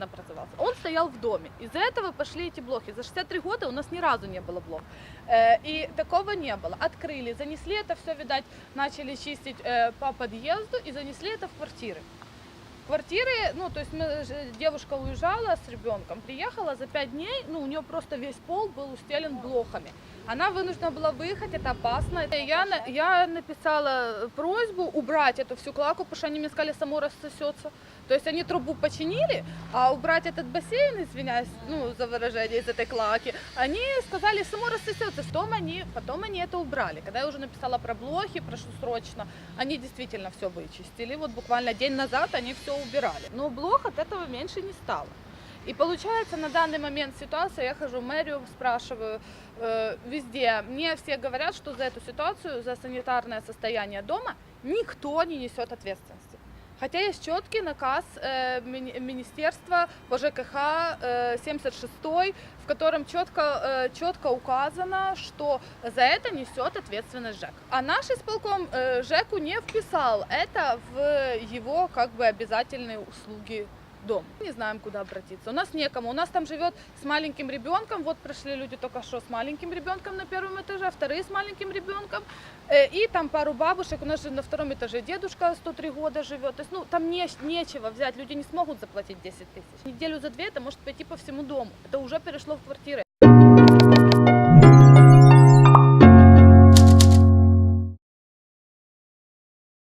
спокойно прозывался. Он стоял в доме. Из-за этого пошли эти блохи. За 63 года у нас ни разу не было блох. Э, И такого не было. Открыли, занесли это все, видать, начали чистить э, по подъезду и занесли это в квартиры. Квартиры, ну, то есть мы, девушка уезжала с ребенком, приехала за пять дней, ну, у нее просто весь пол был устелен блохами. Она вынуждена была выехать, это опасно. Я, я написала просьбу убрать эту всю клаку, потому что они мне сказали, само рассосется. То есть они трубу починили, а убрать этот бассейн, извиняюсь, ну, за выражение из этой клаки, они сказали, само рассосется. Потом они, потом они это убрали. Когда я уже написала про блохи, прошу срочно, они действительно все вычистили. Вот буквально день назад они все убирали. Но блох от этого меньше не стало. И получается на данный момент ситуация, я хожу в мэрию, спрашиваю э, везде, мне все говорят, что за эту ситуацию, за санитарное состояние дома никто не несет ответственности. Хотя есть четкий наказ э, мини- Министерства по ЖКХ э, 76, в котором четко, э, четко указано, что за это несет ответственность ЖЭК. А наш исполком э, ЖЭКу не вписал это в его как бы обязательные услуги дом. Не знаем, куда обратиться. У нас некому. У нас там живет с маленьким ребенком. Вот пришли люди только что с маленьким ребенком на первом этаже, а вторые с маленьким ребенком. Э, И там пару бабушек. У нас же на втором этаже дедушка 103 года живет. То есть, ну, там не, нечего взять. Люди не смогут заплатить 10 тысяч. Неделю за две это может пойти по всему дому. Это уже перешло в квартиры.